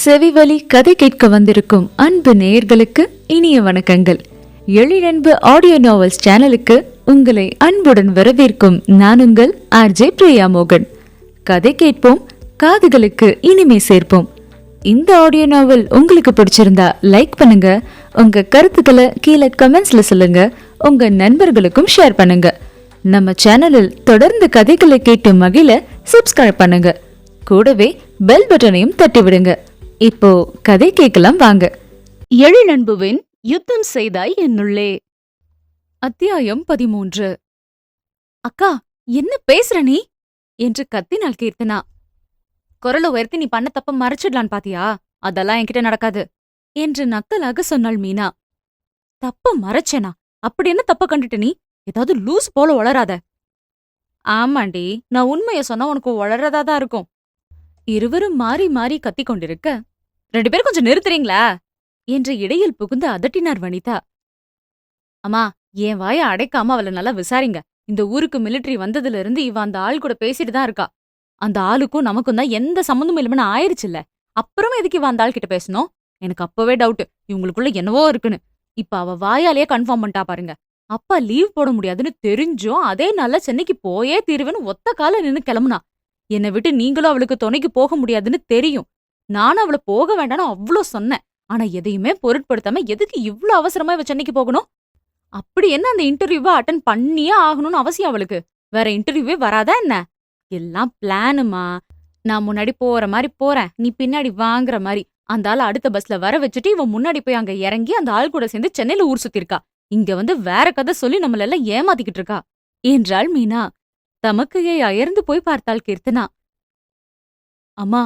செவிவழி கதை கேட்க வந்திருக்கும் அன்பு நேயர்களுக்கு இனிய வணக்கங்கள். எழிலன்பு ஆடியோ நாவல்ஸ் சேனலுக்கு உங்களை அன்புடன் வரவேற்கும் நான் உங்கள் ஆர்ஜே பிரியா மோகன். கதை கேட்போம் காதுகளுக்கு இனிமை சேர்ப்போம். இந்த ஆடியோ நாவல் உங்களுக்கு பிடிச்சிருந்தா லைக் பண்ணுங்க உங்க கருத்துக்களை கீழே கமெண்ட்ஸ்ல சொல்லுங்க உங்க நண்பர்களுக்கும் ஷேர் பண்ணுங்க. நம்ம சேனலில் தொடர்ந்து கதைகளை கேட்டு மகிழ சப்ஸ்கிரைப் பண்ணுங்க. கூடவே பெல் பட்டனையும் தட்டி விடுங்க இப்போ கதை கேட்கலாம் வாங்க. எழிலன்புவின் யுத்தம் செய்தாய் என்னுள்ளே. அத்தியாயம் பதிமூன்று. அக்கா என்ன பேசுற நீ? என்று கத்தினாள் கீர்த்தனா. குரலை உயர்த்தி நீ பண்ண தப்ப மறைச்சிடலான் பாத்தியா? அதெல்லாம் என்கிட்ட நடக்காது என்று நக்கலாக சொன்னாள் மீனா. தப்ப மறைச்சேனா? அப்படி என்ன தப்ப கண்டுட்டு நீ? ஏதாவது லூஸ் போல வளராத. ஆமாண்டி நான் உண்மைய சொன்னா உனக்கு வளரதா தான் இருக்கும். இருவரும் மாறி மாறி கத்திக் கொண்டிருக்க ரெண்டு பேரும் கொஞ்சம் நிறுத்துறீங்களா? என்று இடையில் புகுந்து அதட்டினார் வனிதா. அம்மா என் வாய அடைக்காம அவளை நல்லா விசாரிங்க. இந்த ஊருக்கு மிலிட்டரி வந்ததுல இருந்து இவ அந்த ஆள் கூட பேசிட்டு தான் இருக்கா. அந்த ஆளுக்கும் நமக்கும் தான் எந்த சம்மந்தமும் இல்லாம ஆயிருச்சுல்ல. அப்புறம் எதுக்கு இவ அந்த ஆள் கிட்ட பேசணும்? எனக்கு அப்பவே டவுட் இவங்களுக்குள்ள என்னவோ இருக்குன்னு. இப்ப அவ வாயாலேயே கன்ஃபார்ம் பண்ணிட்டா பாருங்க. அப்பா லீவ் போட முடியாதுன்னு தெரிஞ்சும் அதே நாள்ல சென்னைக்கு போயே தீருவேன்னு ஒத்த கால நின்னு கிளம்புனா. என்னை விட்டு நீங்களும் அவளுக்கு துணைக்கு போக முடியாதுன்னு தெரியும். நானும் அவளை போக வேண்டாம்னு அவ்ளோ சொன்னேன். ஆனா எதையுமே பொருட்படுத்தாம எதுக்கு இவ்ளோ அவசரமா இவ சென்னைக்கு போகணும்? அப்படி என்ன அந்த இன்டர்வியூவை அட்டன் பண்ணியே ஆகணும்னு அவசியம் அவளுக்கு? வேற இன்டர்வியூவே வராதா என்ன? எல்லாம் பிளானுமா? நான் முன்னாடி போற மாதிரி போறேன். நீ பின்னாடி வாங்குற மாதிரி. அந்த ஆள் அடுத்த பஸ்ல வர வச்சுட்டு இவன் முன்னாடி போய் அங்க இறங்கி அந்த ஆள் கூட சேர்ந்து சென்னையில ஊர் சுத்திருக்கா இங்க வந்து வேற கதை சொல்லி நம்மள எல்லாம் ஏமாத்திக்கிட்டு இருக்கா. என்றாள் மீனா. தமக்கையை அயர்ந்து போய் பார்த்தாள் கீர்த்தனா. அம்மா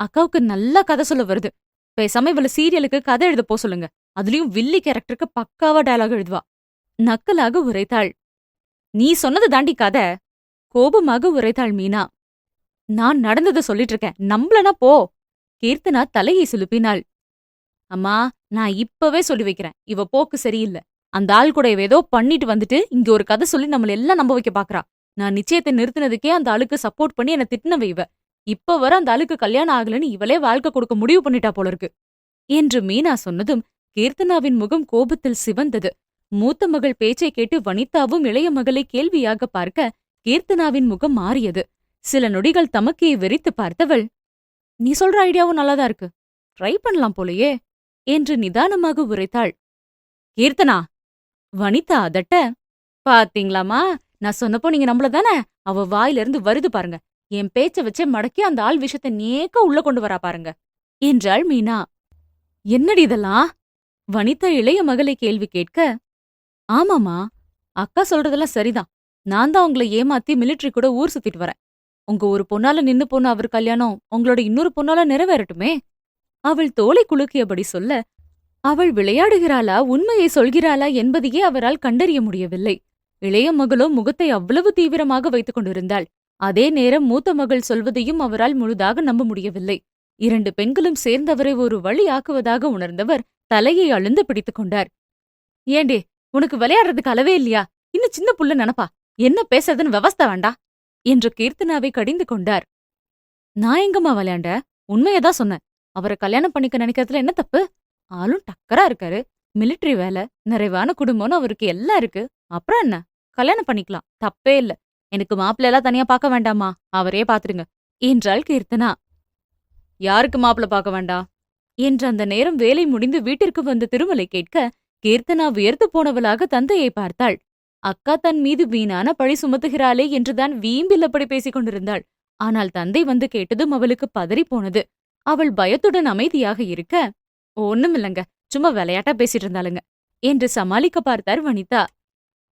அக்காவுக்கு நல்லா கதை சொல்ல வருது. பேசாம இவள சீரியலுக்கு கதை எழுத போ சொல்லுங்க. அதுலயும் வில்லி கேரக்டருக்கு பக்காவா டயலாக் எழுதுவா. நக்கலாக உரைத்தாள். நீ சொன்னது தாண்டி கதை. கோபமாக உரைத்தாள் மீனா. நான் நடந்ததை சொல்லிட்டு இருக்கேன் நம்பலனா போ. கீர்த்தனா தலையை சுலுப்பினாள். அம்மா நான் இப்பவே சொல்லி வைக்கிறேன். இவ போக்கு சரியில்லை. அந்த ஆள் கூட இவ ஏதோ பண்ணிட்டு வந்துட்டு இங்க ஒரு கதை சொல்லி நம்மள எல்லாம் நம்ப வைக்க பாக்குறா. நான் நிச்சயத்தை நிறுத்தினதுக்கே அந்த ஆளுக்கு சப்போர்ட் பண்ணி என்ன திட்டினவ இவ. இப்ப வர அந்த ஆளுக்கு கல்யாணம் ஆகலன்னு இவளே வாழ்க்கை கொடுக்க முடிவு பண்ணிட்டா போல இருக்கு. என்று மீனா சொன்னதும் கீர்த்தனாவின் முகம் கோபத்தில் சிவந்தது. மூத்த மகள் பேச்சை கேட்டு வனிதாவும் இளைய மகளை கேள்வியாக பார்க்க கீர்த்தனாவின் முகம் மாறியது. சில நொடிகள் தமக்கையை வெறித்து பார்த்தவள் நீ சொல்ற ஐடியாவும் நல்லாதான் இருக்கு. ட்ரை பண்ணலாம் போலயே என்று நிதானமாக உரைத்தாள். கீர்த்தனா வனிதா அதட்ட பாத்தீங்களாமா நான் சொன்னப்போ நீங்க நம்மள தானே? அவ வாயில இருந்து வருது பாருங்க. என் பேச்ச வச்சே மடக்கி அந்த ஆள் விஷயத்த நேக்க உள்ள கொண்டு வரா பாருங்க. என்றாள் மீனா. என்னடி இதெல்லாம்? வனிதா இளைய மகளை கேள்வி கேட்க ஆமாமா அக்கா சொல்றதெல்லாம் சரிதான். நான் தான் உங்களை ஏமாத்தி மிலிட்டரி கூட ஊர் சுத்திட்டு வரேன். உங்க ஒரு பொண்ணால நின்னு போன அவர் கல்யாணம் உங்களோட இன்னொரு பொண்ணால நிறைவேறட்டுமே? அவள் தோலை குலுக்கியபடி சொல்ல அவள் விளையாடுகிறாளா உண்மையை சொல்கிறாளா என்பதையே அவரால் கண்டறிய முடியவில்லை. இளைய மகளோ முகத்தை அவ்வளவு தீவிரமாக வைத்துக் கொண்டிருந்தாள். அதே நேரம் மூத்த மகள் சொல்வதையும் அவரால் முழுதாக நம்ப முடியவில்லை. இரண்டு பெண்களும் சேர்ந்தவரை ஒரு வழி ஆக்குவதாக உணர்ந்தவர் தலையை அழுந்து பிடித்துக் கொண்டார். ஏண்டே உனக்கு விளையாடுறதுக்கு அளவே இல்லையா? இன்னும் சின்ன புள்ள நினப்பா. என்ன பேசுறதுன்னு விவஸ்த வேண்டா என்று கீர்த்தனாவை கடிந்து கொண்டார். நான் எங்கம்மா விளையாண்ட? உண்மையதான் சொன்னேன். அவரை கல்யாணம் பண்ணிக்க நினைக்கிறதுல என்ன தப்பு? ஆளும் டக்கரா இருக்காரு. மிலிட்டரி வேலை நிறைவான குடும்பம்னு அவருக்கு எல்லாம் இருக்கு. அப்புறம் என்ன? கல்யாணம் பண்ணிக்கலாம். தப்பே இல்ல. எனக்கு மாப்பிள்ள எல்லாம் தனியா பார்க்க வேண்டாமா அவரே பாத்துருங்க என்றாள் கீர்த்தனா. யாருக்கு மாப்பிள்ள பார்க்க வேண்டாம் என்று அந்த நேரம் வேலை முடிந்து வீட்டிற்கு வந்த திருமலை கேட்க கீர்த்தனா வியர்த்து போனவளாக தந்தையை பார்த்தாள். அக்கா தன் மீது வீணான பழி சுமத்துகிறாளே என்றுதான் வீம்பில் அப்படி பேசிக் கொண்டிருந்தாள். ஆனால் தந்தை வந்து கேட்டதும் அவளுக்கு பதறி போனது. அவள் பயத்துடன் அமைதியாக இருக்க ஒண்ணுமில்லங்க சும்மா விளையாட்டா பேசிட்டு இருந்தாளுங்க. என்று சமாளிக்க பார்த்தார் வனிதா.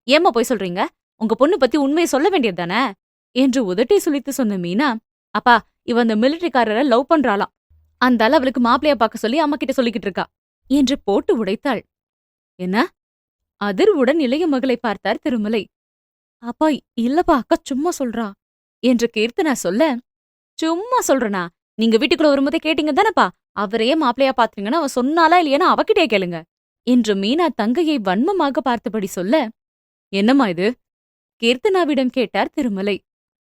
ஏம்மா போய் சொல்றீங்க? உங்க பொண்ணு பத்தி உண்மையை சொல்ல வேண்டியது தானே? என்று உதட்டை சுழித்து சொன்ன மீனா அப்பா இவ அந்த மிலிட்டரிக்காரரை லவ் பண்றாளாம். அந்த ஆள் அவளுக்கு மாப்பிளைய பார்க்க சொல்லி அம்மா கிட்ட சொல்லிக்கிட்டு இருக்கா. என்று போட்டு உடைத்தாள். என்ன? அதிர்வுடன் இளைய மகளை பார்த்தார் திருமலை. அப்பா இல்லப்பா அக்கா சும்மா சொல்றா. என்று கீர்த்தனா சொல்ல சும்மா சொல்றனா? நீங்க வீட்டுக்குள்ள வரும்போதே கேட்டீங்க தானப்பா. அவரையே மாப்பிளையா பாத்தீங்கன்னா அவ சொன்னாலா இல்லையானா அவகிட்டே கேளுங்க. என்று மீனா தங்கையை வன்மமாக பார்த்தபடி சொல்ல என்னம்மா இது? கீர்த்தனாவிடம் கேட்டார் திருமலை.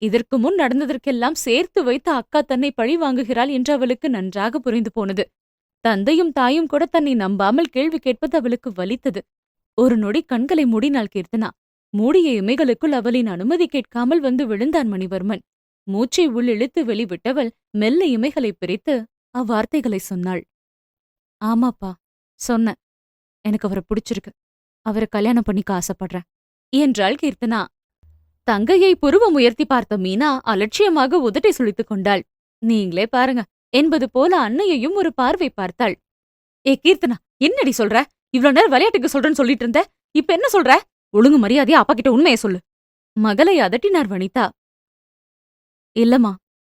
இதற்கு முன் நடந்ததற்கெல்லாம் சேர்த்து வைத்து அக்கா தன்னை பழி வாங்குகிறாள் என்று அவளுக்கு நன்றாக புரிந்து போனது. தந்தையும் தாயும் கூட தன்னை நம்பாமல் கேள்வி கேட்பது அவளுக்கு வலித்தது. ஒரு நொடி கண்களை மூடினாள் கீர்த்தனா. மூடிய இமைகளுக்குள் அவளின் அனுமதி கேட்காமல் வந்து விழுந்தான் மணிவர்மன். மூச்சை உள் இழுத்து வெளிவிட்டவள் மெல்ல இமைகளைப் பிரித்து அவ்வார்த்தைகளை சொன்னாள். ஆமாப்பா சொன்ன எனக்கு அவரை பிடிச்சிருக்கு. அவரை கல்யாணம் பண்ணிக்க ஆசைப்படுறேன் என்றாள் கீர்த்தனா. தங்கையை புருவம் உயர்த்தி பார்த்த மீனா அலட்சியமாக உதட்டை சுழித்துக் கொண்டாள். நீங்களே பாருங்க என்பது போல அன்னையையும் ஒரு பார்வை பார்த்தாள். ஏ கீர்த்தனா என்னடி சொல்ற? இவ்ளோ நேரம் விளையாட்டுக்கு சொல்றேன்னு சொல்லிட்டு இருந்த? இப்ப என்ன சொல்ற? ஒழுங்கு மரியாதையா அப்பா கிட்ட உண்மையை சொல்லு. மகளை அதட்டினார் வனிதா. இல்லம்மா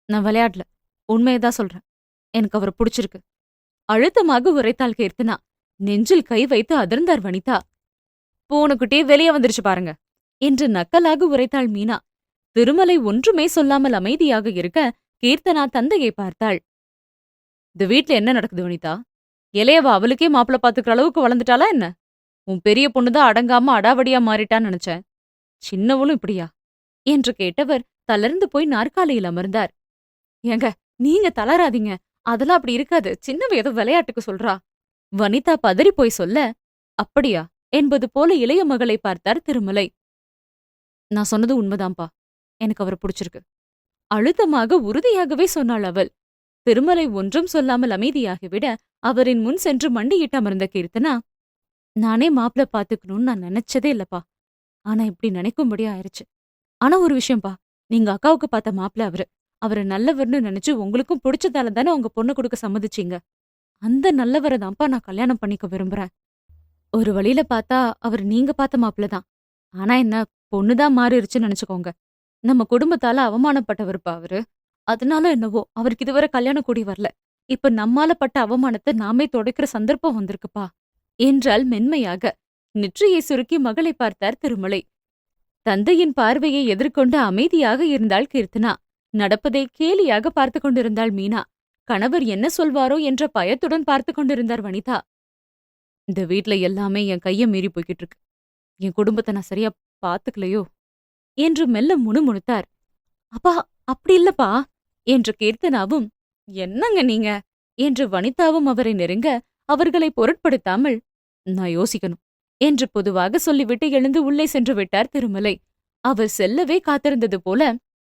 நான் விளையாடல. உண்மையதான் சொல்றேன். எனக்கு அவரை பிடிச்சிருக்கு. அழுத்தமாக உரைத்தாள் கீர்த்தனா. நெஞ்சில் கை வைத்து அதிர்ந்தார் வனிதா. பூனைக்குட்டி வெளியே வந்துருச்சு பாருங்க. என்று நக்கலாக உரைத்தாள் மீனா. திருமலை ஒன்றுமே சொல்லாமல் அமைதியாக இருக்க கீர்த்தனா தந்தையை பார்த்தாள். இந்த வீட்ல என்ன நடக்குது வனிதா? இளையவ அவளுக்கே மாப்பிள்ள பாத்துக்கிற அளவுக்கு வளர்ந்துட்டாளா என்ன? உன் பெரிய பொண்ணுதான் அடங்காம அடாவடியா மாறிட்டான்னு நினைச்சேன் சின்னவளும் இப்படியா? என்று கேட்டவர் தளர்ந்து போய் நாற்காலியில் அமர்ந்தார். ஏங்க நீங்க தளராதீங்க. அதெல்லாம் அப்படி இருக்காது. சின்னவ ஏதோ விளையாட்டுக்கு சொல்றா. வனிதா பதறி போய் சொல்ல அப்படியா? என்பது போல இளைய மகளை பார்த்தார் திருமலை. நான் சொன்னது உண்மைதான்பா. எனக்கு அவரை பிடிச்சிருக்கு. அழுத்தமாக உறுதியாகவே சொன்னாள் அவள். திருமலை ஒன்றும் சொல்லாமல் அமைதியாகிவிட அவரின் முன் சென்று மண்டியிட்டு அமர்ந்த கீர்த்தனா நானே மாப்பிள்ள பாத்துக்கணும்னு நான் நினைச்சதே இல்லப்பா. ஆனா இப்படி நினைக்கும்படி ஆயிருச்சு. ஆனா ஒரு விஷயம்பா. நீங்க அக்காவுக்கு பார்த்த மாப்பிள்ள அவரு. அவரை நல்லவர்னு நினைச்சு உங்களுக்கும் பிடிச்சதால தானே உங்க பொண்ணு கொடுக்க சம்மதிச்சீங்க. அந்த நல்லவரை தான்ப்பா நான் கல்யாணம் பண்ணிக்க விரும்புறேன். ஒரு வழியில பார்த்தா அவர் நீங்க பார்த்த மாப்பிள தான். ஆனா என்ன பொண்ணுதான் மாறிடுச்சுன்னு நினைச்சுக்கோங்க. நம்ம குடும்பத்தால அவமானப்பட்டவருப்பா அவரு. அதனால என்னவோ அவருக்கு இதுவரை கல்யாணம் கூடி வரல. இப்ப நம்மால பட்ட அவமானத்தை நாமே தொடைக்கிற சந்தர்ப்பம் வந்திருக்குப்பா. என்றால் மென்மையாக நெற்றியை சுருக்கி மகளை பார்த்தார் திருமலை. தந்தையின் பார்வையை எதிர்கொண்டு அமைதியாக இருந்தாள் கீர்த்தனா. நடப்பதை கேலியாக பார்த்து கொண்டிருந்தாள் மீனா. கணவர் என்ன சொல்வாரோ என்ற பயத்துடன் பார்த்து கொண்டிருந்தார் வனிதா. இந்த வீட்ல எல்லாமே என் கைய மீறி போய்கிட்டு இருக்கு. என் குடும்பத்தை நான் சரியா பாத்துக்கலையோ என்று மெல்ல முணுமுணுத்தார். அப்பா அப்படி இல்லப்பா என்று கீர்த்தனாவும் என்னங்க நீங்க? என்று வனிதாவும் அவரை நெருங்க அவர்களை பொருட்படுத்தாமல் நான் யோசிக்கணும் என்று பொதுவாக சொல்லிவிட்டு எழுந்து உள்ளே சென்று விட்டார் திருமலை. அவர் செல்லவே காத்திருந்தது போல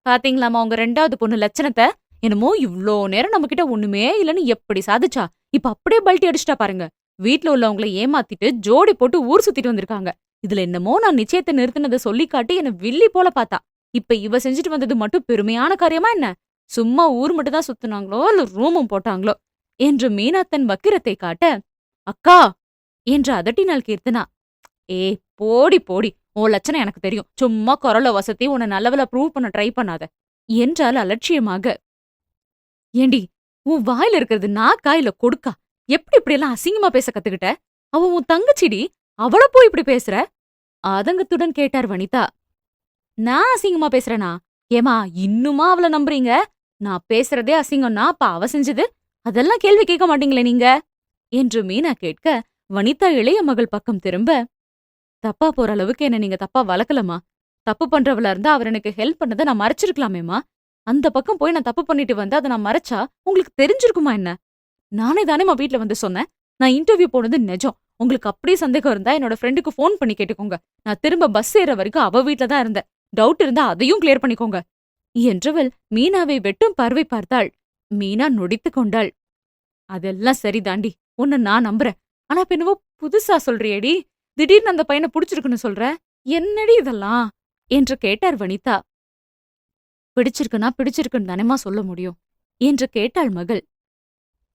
பாத்தீங்களாமா உங்க ரெண்டாவது பொண்ணு லட்சணத்தை? என்னமோ இவ்ளோ நேரம் நம்ம கிட்ட ஒண்ணுமே இல்லைன்னு எப்படி சாதிச்சா? இப்ப அப்படியே பல்ட்டி அடிச்சிட்டா பாருங்க. வீட்ல உள்ளவங்கள ஏமாத்திட்டு ஜோடி போட்டு ஊர் சுத்திட்டு வந்திருக்காங்க. இதுல என்னமோ நான் நிச்சயத்தை நிறுத்தினதை சொல்லி காட்டி என்ன வில்லி போல பார்த்தா. இப்ப இவ செஞ்சுட்டு வந்தது மட்டும் பெருமையான காரியமா என்ன? சும்மா ஊர் மட்டும் தான் சுத்துனாங்களோ இல்ல ரூமும் போட்டாங்களோ? என்று மீனா தன் வக்கிரத்தை காட்ட அக்கா என்று அதட்டினாள் கீர்த்தனா ஏ போடி போடி உன் லட்சணம் எனக்கு தெரியும். சும்மா குரல வசதி உன்னை நல்லவள ப்ரூவ் பண்ண ட்ரை பண்ணாத. என்றால் அலட்சியமாக ஏண்டி உன் வாயில இருக்கிறது நாக்கா இல்ல கொடுக்கா? எப்படி இப்படி எல்லாம் அசிங்கமா பேச கத்துக்கிட்ட? அவ உன் தங்கச்சிடி அவள போய் இப்படி பேசுற? ஆதங்கத்துடன் கேட்டார் வனிதா. நான் அசிங்கமா பேசுறேனா? ஏமா இன்னுமா அவள நம்புறீங்க? நான் பேசுறதே அசிங்கம்னா அப்ப அவ செஞ்சது. அதெல்லாம் கேள்வி கேட்க மாட்டீங்களே நீங்க? என்று மீனா கேட்க வனிதா இளைய மகள் பக்கம் திரும்ப தப்பா போற அளவுக்கு என்ன நீங்க தப்பா வளர்க்கலமா தப்பு பண்றவளா இருந்தா அவர் எனக்கு ஹெல்ப் பண்ணதை நான் மறைச்சிருக்கலாமேமா அந்த பக்கம் போய் நான் தப்பு பண்ணிட்டு வந்து அதை நான் மறைச்சா உங்களுக்கு தெரிஞ்சிருக்குமா என்ன? நானே தானேமா வீட்ல வந்து சொன்னேன். நான் இன்டர்வியூ போனது நிஜம். உங்களுக்கு அப்படியே சந்தேகம் இருந்தா என்னோட ஃப்ரெண்டுக்கு ஃபோன் பண்ணி கேட்டுக்கோங்க. நான் திரும்ப பஸ் ஏற வரைக்கும் அவ வீட்ல தான் இருந்தேன். டவுட் இருந்தா அதையும் கிளியர் பண்ணிக்கோங்க. என்றவள் மீனாவை வெட்டும் பார்வை பார்த்தாள். மீனா நொடித்து கொண்டாள். அதெல்லாம் சரிதாண்டி உன்னை நான் நம்புறேன். ஆனா இப்ப என்னவோ புதுசா சொல்றியேடி. திடீர்னு அந்த பையனை புடிச்சிருக்குன்னு சொல்ற? என்னடி இதெல்லாம்? என்று கேட்டார் வனிதா. பிடிச்சிருக்குன்னா பிடிச்சிருக்குன்னு தானேமா சொல்ல முடியும். என்று கேட்டாள் மகள்.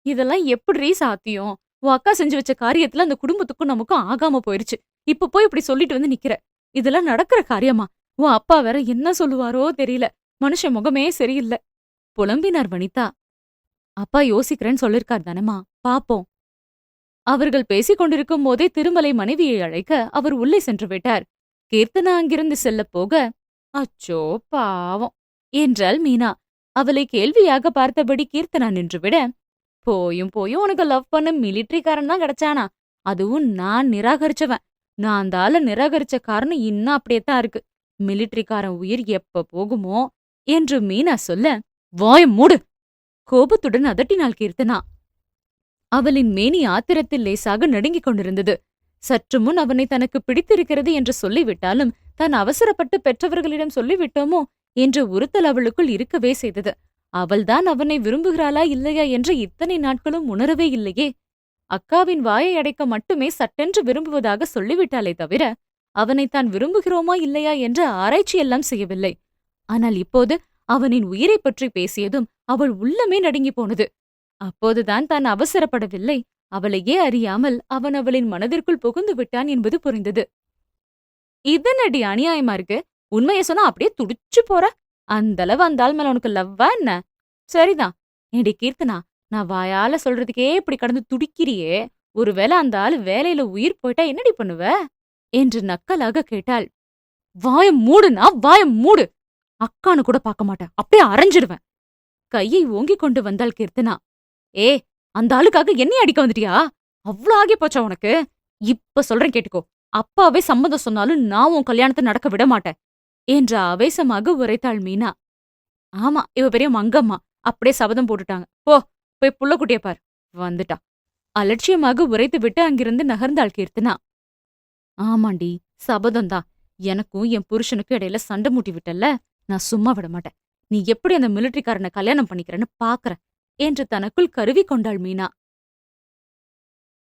இதெல்லாம் எப்படி சாத்தியம்? உன் அக்கா செஞ்சு வச்ச காரியத்துல அந்த குடும்பத்துக்கும் நமக்கும் ஆகாம போயிருச்சு. இப்ப போய் இப்படி சொல்லிட்டு வந்து நிக்கிற. இதெல்லாம் நடக்கிற காரியமா? உன் அப்பா வேற என்ன சொல்லுவாரோ தெரியல. மனுஷ முகமே சரியில்லை. புலம்பினார் வனிதா. அப்பா யோசிக்கிறேன்னு சொல்லிருக்கார் தானேமா பாப்போம். அவர்கள் பேசிக் கொண்டிருக்கும் போதே திருமலை மனைவியை அழைக்க அவர் உள்ளே சென்று விட்டார். கீர்த்தனா அங்கிருந்து செல்லப் போக அச்சோ பாவம்! என்றாள் மீனா. அவளை கேள்வியாக பார்த்தபடி கீர்த்தனா நின்றுவிட போயும் போயும் உனக்கு லவ் பண்ண மிலிட்ரிக்காரன் தான் கிடைச்சானா? அதுவும் நான் நிராகரிச்சவன். நான் அந்த ஆள நிராகரிச்ச காரணம் இன்னும் அப்படியே தான் இருக்கு. மிலிட்ரிக்காரன் உயிர் எப்ப போகுமோ என்று மீனா சொல்ல வாயம் மூடு. கோபத்துடன் அதட்டினாள் கீர்த்தனா. அவளின் மேனி ஆத்திரத்தில் லேசாக நடுங்கிக் கொண்டிருந்தது. சற்று முன் அவனை தனக்கு பிடித்திருக்கிறது என்று சொல்லிவிட்டாலும் தான் அவசரப்பட்டு பெற்றவர்களிடம் சொல்லிவிட்டோமோ? என்ற உறுத்தல் அவளுக்குள் இருக்கவே செய்தது. அவள்தான் அவனை விரும்புகிறாளா இல்லையா என்று இத்தனை நாட்களும் உணரவே இல்லையே. அக்காவின் வாயை அடைக்க மட்டுமே சட்டென்று விரும்புவதாக சொல்லிவிட்டாளே தவிர அவனை தான் விரும்புகிறோமா இல்லையா என்ற ஆராய்ச்சியெல்லாம் செய்யவில்லை. ஆனால் இப்போது அவனின் உயிரைப் பற்றி பேசியதும் அவள் உள்ளமே நடுங்கிப் போனது. அப்போதுதான் தான் அவசரப்படவில்லை. அவளையே அறியாமல் அவன் அவளின் மனதிற்குள் புகுந்து விட்டான் என்பது புரிந்தது. இதனடி அநியாயமா இருக்கு? உண்மையை சொன்னா அப்படியே துடிச்சு போற? அந்த அளவு அந்த ஆள் மேல உனக்கு லவ்வா என்ன? சரிதான். ஏடி கீர்த்தனா நான் வாயால சொல்றதுக்கே இப்படி கடந்து துடிக்கிறியே. ஒருவேளை அந்த ஆளு வேலையில உயிர் போயிட்டா என்னடி பண்ணுவ? என்று நக்கலாக கேட்டாள். வாய மூடுனா வாய மூடு. அக்கானு கூட பார்க்க மாட்டேன். அப்படியே அரைஞ்சிடுவேன். கையை ஓங்கி கொண்டு வந்தாள் கீர்த்தனா. ஏ அந்த ஆளுக்காக என்னைய அடிக்க வந்துட்டியா? அவ்ளோ ஆகி போச்சா உனக்கு? இப்ப சொல்றேன் கேட்டுக்கோ. அப்பாவே சம்மதம் சொன்னாலும் நான் உன் கல்யாணத்தை நடக்க விட மாட்டேன். என்று ஆவேசமாக உரைத்தாள் மீனா. ஆமா இவ பெரிய மங்கம்மா. அப்படியே சபதம் போட்டுட்டாங்க. போ போய் புள்ளக்குட்டிய பார். வந்துட்டா. அலட்சியமாக உரைத்து விட்டு அங்கிருந்து நகர்ந்தாள் கீர்த்தனா. ஆமாண்டி சபதம்தான் எனக்கும் என் புருஷனுக்கும் இடையில சண்டை மூட்டி விட்டல்ல. நான் சும்மா விட மாட்டேன். நீ எப்படி அந்த மிலிட்டரிக்காரனை கல்யாணம் பண்ணிக்கிறேன்னு பாக்குற? என்று தனக்குள் கருவி கொண்டாள் மீனா.